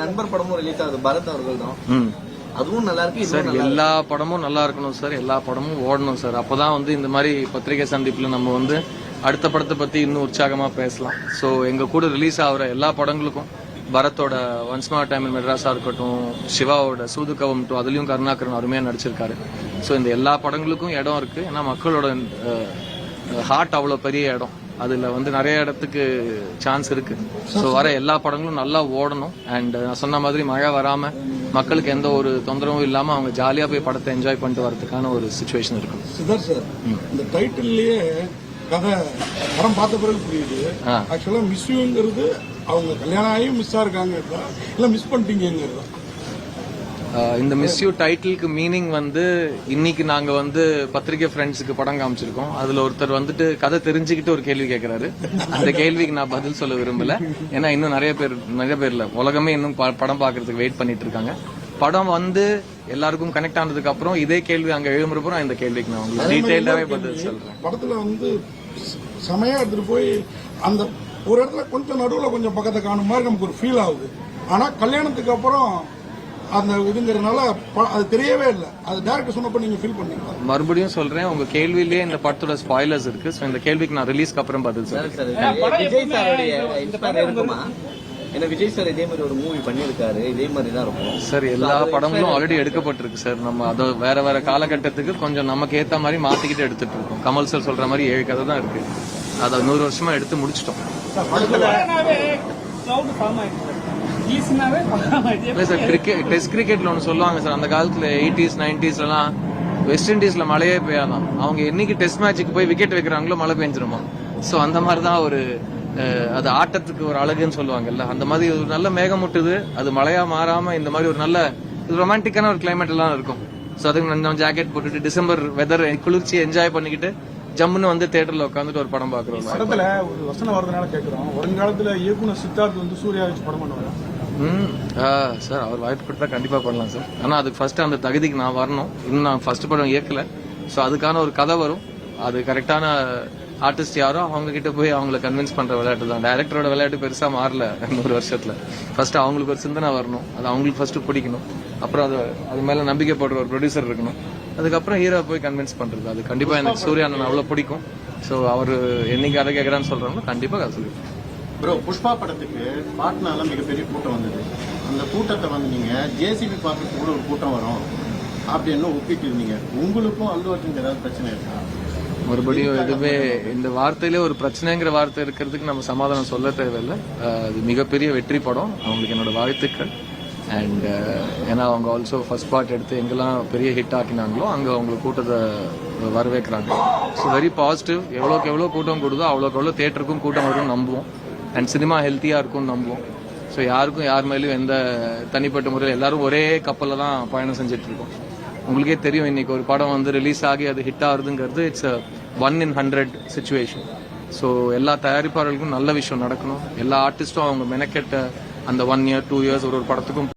நண்பர் படமும் ரிலீஸ் ஆகுது. பரத் அவர்கள் தான் அதுவும் நல்லா இருக்கு சார் எல்லா படமும் நல்லா இருக்கணும் சார். எல்லா படமும் ஓடணும் சார். அப்பதான் வந்து இந்த மாதிரி பத்திரிகை சந்திப்புல நம்ம வந்து அடுத்த படத்தை பத்தி இன்னும் உற்சாகமா பேசலாம். ஸோ எங்க கூட ரிலீஸ் ஆகுற எல்லா படங்களுக்கும் பரத்தோட ஒன்ஸ்மா டைம் மெட்ராஸா இருக்கட்டும் சிவாவோட சூதுகவும் டூ அதுலயும் கருணாகரன் அருமையா நடிச்சிருக்காரு. ஸோ இந்த எல்லா படங்களுக்கும் இடம் இருக்கு. ஏன்னா மக்களோட ஹார்ட் அவ்வளோ பெரிய இடம். அதுல வந்து நிறைய இடத்துக்கு சான்ஸ் இருக்கு. ஸோ வர எல்லா படங்களும் நல்லா ஓடணும். அண்ட் நான் சொன்ன மாதிரி மழை வராம மக்களுக்கு எந்த ஒரு தொந்தரவும் இல்லாம அவங்க ஜாலியா போய் படத்தை என்ஜாய் பண்ணிட்டு வரதுக்கான ஒரு சுச்சுவேஷன் இருக்கும் சிதர் சார் இந்த டைட்டில்லயே கதை படம் பார்த்த பிறகு புரியுது. ஆக்சுவலா மிஸ்யூங்கிறது அவங்க கல்யாணம் ஆகியும் மிஸ்ஸா இருக்காங்கிறதா இல்ல மிஸ் பண்ணிட்டீங்கிறதா இந்த மிஸ் யூ டைட்டிலுக்கு மீனிங் வந்து இன்னைக்கு நாங்க வந்து பத்திரிகை ஃப்ரெண்ட்ஸுக்கு படம் காமிச்சிருக்கோம். அதுல ஒருத்தர் வந்துட்டு கதை தெரிஞ்சுக்கிட்டு ஒரு கேள்வி கேட்கறாரு அந்த கேள்விக்கு நான் பதில் சொல்ல விரும்பல. ஏன்னா இன்னும் நிறைய பேர் நிறைய பேர் இல்ல. உலகமே இன்னும் படம் பார்க்கறதுக்கு வெயிட் பண்ணிட்டு இருக்காங்க படம் வந்து எல்லாருக்கும் கனெக்ட் ஆனதுக்கு அப்புறம் இதே கேள்வி அங்க எழும்புறப்போ நான் இந்த கேள்விக்கு நான் உங்களுக்கு டீட்டெயிலாவே பதில் சொல்றேன். படத்துல வந்து செமையா எடுத்துட்டு போய் அந்த ஒரு இடத்துல கொஞ்சம் நடுவுல கொஞ்சம் பக்கத்தை காணும் மாதிரி நமக்கு ஒரு ஃபீல் ஆகுது. ஆனா கல்யாணத்துக்கு அப்புறம் அந்த இதுங்கிறதுனால அது தெரியவே இல்லை. அது டேரக்டர் சொன்னப்ப நீங்க ஃபீல் பண்ணீங்களா? மறுபடியும் சொல்றேன் உங்க கேள்வியிலேயே இந்த படத்தோட ஸ்பாய்லர்ஸ் இருக்கு. ஸோ இந்த கேள்விக்கு நான் ரிலீஸ்க்கு அப்புறம் பதில் சொல்றேன். சார் ஏன்னா விஜய் சார் இதே மாதிரி ஒரு மூவி பண்ணியிருக்காரு. இதே மாதிரி தான் இருக்கும். சார் எல்லா படங்களும் ஆல்ரெடி எடுக்கப்பட்டிருக்கு சார் நம்ம அதை வேற வேற காலகட்டத்துக்கு கொஞ்சம் நமக்கு ஏத்த மாதிரி மாத்திக்கிட்டு எடுத்துட்டு இருக்கோம். கமல் சார் சொல்ற மாதிரி ஏழு கதை தான் இருக்கு. அதை நூறு வருஷமா எடுத்து முடிச்சிட்டோம். இல்ல சார் கிரிக்கெட் டெஸ்ட் கிரிக்கெட்ல ஒன்று சொல்லுவாங்க சார் அந்த காலத்துல எயிட்டிஸ் நைன்டிஸ்லாம் வெஸ்ட் இண்டீஸ்ல மழையே பெய்யாதான். அவங்க என்னைக்கு டெஸ்ட் மேட்சுக்கு போய் விக்கெட் வைக்கிறாங்களோ மழை பெஞ்சிருமா? ஸோ அந்த மாதிரி தான் ஒரு அது ஆட்டத்துக்கு ஒரு அழகுன்னு சொல்லுவாங்கல்ல. அந்த மாதிரி ஒரு நல்ல மேகம் முட்டுது. அது மழையா மாறாம இந்த மாதிரி ஒரு நல்ல ரொமான்டிக்கான ஒரு கிளைமேட் எல்லாம் இருக்கும். ஸோ அதுக்கு நம்ம ஜாக்கெட் போட்டுட்டு டிசம்பர் வெதர் குளிர்ச்சி என்ஜாய் பண்ணிக்கிட்டு ஜம்முன்னு வந்து தியேட்டர்ல உட்காந்துட்டு ஒரு படம் பாக்குறோம் படத்துல ஒரு வசனம் வரதுனால கேக்குறோம். வருங்காலத்துல இயக்குனர் சித்தார்த் வந்து சூர்யா வச்சு படம் பண்ணுவாங்க ம். ஆ, சார் அவர் வாய்ப்பு கொடுத்தா கண்டிப்பாக பண்ணலாம் சார். ஆனால் அதுக்கு ஃபர்ஸ்ட் அந்த தகுதிக்கு நான் வரணும். இன்னும் நான் ஃபர்ஸ்ட் படம் இயக்கல. ஸோ அதுக்கான ஒரு கதை வரும். அது கரெக்டான ஆர்டிஸ்ட் யாரோ அவங்க கிட்ட போய் அவங்கள கன்வின்ஸ் பண்ற விளையாட்டு தான். டைரக்டரோட விளையாட்டு பெருசா மாறல நூறு வருஷத்துல. ஃபர்ஸ்ட் அவங்களுக்கு ஒரு சிந்தனை வரணும். அது அவங்களுக்கு ஃபர்ஸ்ட் பிடிக்கணும். அப்புறம் அது அது மேல நம்பிக்கை போடுற ஒரு ப்ரொடியூசர் இருக்கணும். அதுக்கப்புறம் ஹீரோ போய் கன்வின்ஸ் பண்றது. அது கண்டிப்பா எனக்கு சூர்யா அண்ணன் அவ்வளவு பிடிக்கும். ஸோ அவர் என்னைக்கு அதை கேட்கறான்னு சொல்றாங்களோ கண்டிப்பா அதை ப்ரோ புஷ்பா படத்துக்கு பாட்னால மிகப்பெரிய கூட்டம் வந்தது. அந்த கூட்டத்தை வந்து நீங்க ஜேசிபி பார்க்கறதுக்கு கூட ஒரு கூட்டம் வரும் அப்படின்னு ஒப்பிட்டு இருந்தீங்க உங்களுக்கும் அல்லு அர்ஜுனுக்கு ஏதாவது பிரச்சனை இருக்கா? மறுபடியும் எதுவுமே இந்த வார்த்தையிலே ஒரு பிரச்சனைங்கிற வார்த்தை இருக்கிறதுக்கு நம்ம சமாதானம் சொல்ல தேவையில்லை. அது மிகப்பெரிய வெற்றி படம். அவங்களுக்கு என்னோட வாழ்த்துக்கள். அண்ட் ஏன்னா அவங்க ஆல்சோ ஃபர்ஸ்ட் பார்ட் எடுத்து எங்கெல்லாம் பெரிய ஹிட் ஆக்கினாங்களோ அங்கே அவங்க கூட்டத்தை வரவேற்கிறாங்க. ஸோ வெரி பாசிட்டிவ் எவ்வளோக்கு எவ்வளோ கூட்டம் கூடுதோ அவ்வளோக்கு எவ்வளோ தேட்டருக்கும் கூட்டம் வரும்னு நம்புவோம். அண்ட் சினிமா ஹெல்த்தியாக இருக்கும்னு நம்புவோம். ஸோ யாருக்கும் யார் மேலேயும் எந்த தனிப்பட்ட முறையில் எல்லாரும் ஒரே கப்பலில் தான் பயணம் செஞ்சுட்டு இருக்கோம் உங்களுக்கே தெரியும் இன்னைக்கு ஒரு படம் வந்து ரிலீஸ் ஆகி அது hit ஆகுதுங்கிறது it's one in hundred situation so எல்லா தயாரிப்பாளர்களுக்கும் நல்ல விஷயம் நடக்கணும். எல்லா ஆர்டிஸ்ட்டும் அவங்க மெனக்கெட்ட அந்த ஒன் இயர் டூ இயர்ஸ் ஒரு ஒரு படத்துக்கும்